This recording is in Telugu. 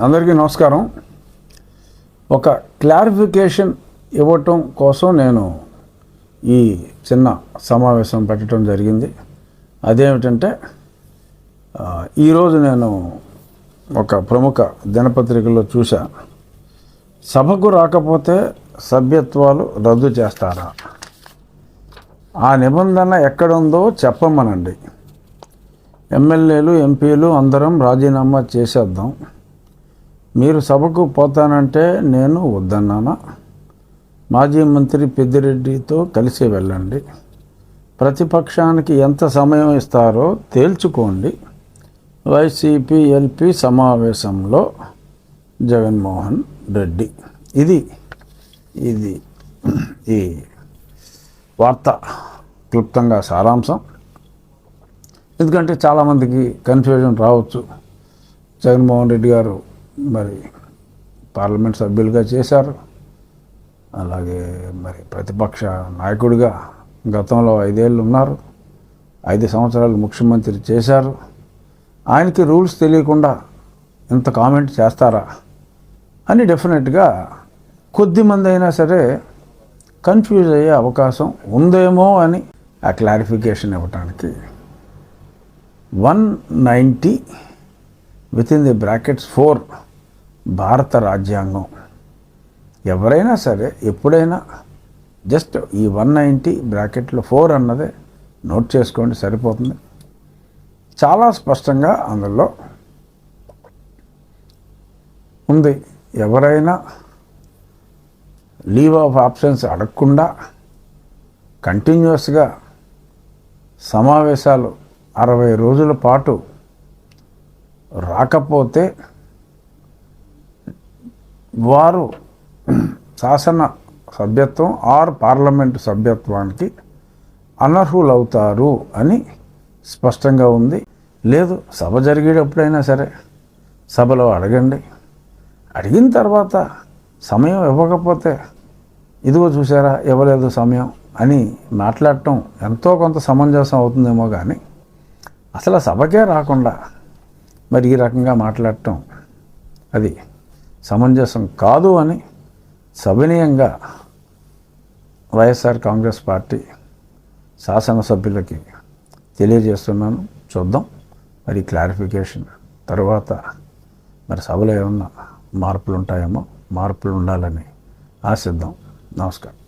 అందరికీ నమస్కారం. ఒక క్లారిఫికేషన్ ఇవ్వటం కోసం నేను ఈ చిన్న సమావేశం పెట్టడం జరిగింది. అదేమిటంటే ఈరోజు నేను ఒక ప్రముఖ దినపత్రికలో చూశా. సభకు రాకపోతే సభ్యత్వాలు రద్దు చేస్తారా? ఆ నిబంధన ఎక్కడుందో చెప్పమనండి. ఎమ్మెల్యేలు ఎంపీలు అందరం రాజీనామా చేసేద్దాం. మీరు సభకు పోతానంటే నేను వద్దన్నానా? మాజీ మంత్రి పెద్దిరెడ్డితో కలిసి వెళ్ళండి. ప్రతిపక్షానికి ఎంత సమయం ఇస్తారో తేల్చుకోండి. వైసీపీ ఎల్పీ సమావేశంలో జగన్మోహన్ రెడ్డి. ఇది ఇది ఈ వార్త. క్లుప్తంగా సారాంశం. ఎందుకంటే చాలామందికి కన్ఫ్యూజన్ రావచ్చు. జగన్మోహన్ రెడ్డి గారు మరి పార్లమెంట్ సభ్యులుగా చేశారు. అలాగే మరి ప్రతిపక్ష నాయకుడిగా గతంలో ఐదేళ్ళు ఉన్నారు. ఐదు సంవత్సరాలు ముఖ్యమంత్రి చేశారు. ఆయనకి రూల్స్ తెలియకుండా ఇంత కామెంట్ చేస్తారా అని డెఫినెట్గా కొద్దిమంది అయినా సరే కన్ఫ్యూజ్ అయ్యే అవకాశం ఉందేమో అని ఆ క్లారిఫికేషన్ ఇవ్వటానికి one ninety with in the brackets four భారత రాజ్యాంగం. ఎవరైనా సరే ఎప్పుడైనా జస్ట్ ఈ వన్ నైంటీ బ్రాకెట్లో ఫోర్ అన్నదే నోట్ చేసుకోండి సరిపోతుంది. చాలా స్పష్టంగా అందులో ఉంది. ఎవరైనా లీవ్ ఆఫ్ ఆప్షన్స్ అడగకుండా కంటిన్యూస్గా సమావేశాలు అరవై రోజుల పాటు రాకపోతే వారు శాసన సభ్యత్వం ఆర్ పార్లమెంటు సభ్యత్వానికి అనర్హులవుతారు అని స్పష్టంగా ఉంది. లేదు సభ జరిగేటప్పుడైనా సరే సభలో అడగండి. అడిగిన తర్వాత సమయం ఇవ్వకపోతే ఇదిగో చూసారా ఇవ్వలేదు సమయం అని మాట్లాడటం ఎంతో కొంత సమంజసం అవుతుందేమో కానీ అసలు సభకే రాకుండా మరి ఈ రకంగా మాట్లాడటం అది సమంజసం కాదు అని సవినయంగా వైఎస్ఆర్ కాంగ్రెస్ పార్టీ శాసనసభ్యులకి తెలియజేస్తున్నాను. చూద్దాం. మరి క్లారిఫికేషన్ తర్వాత మరి సభలో ఏమన్నా మార్పులు ఉంటాయేమో మార్పులు ఉండాలని ఆశిద్దాం. నమస్కారం.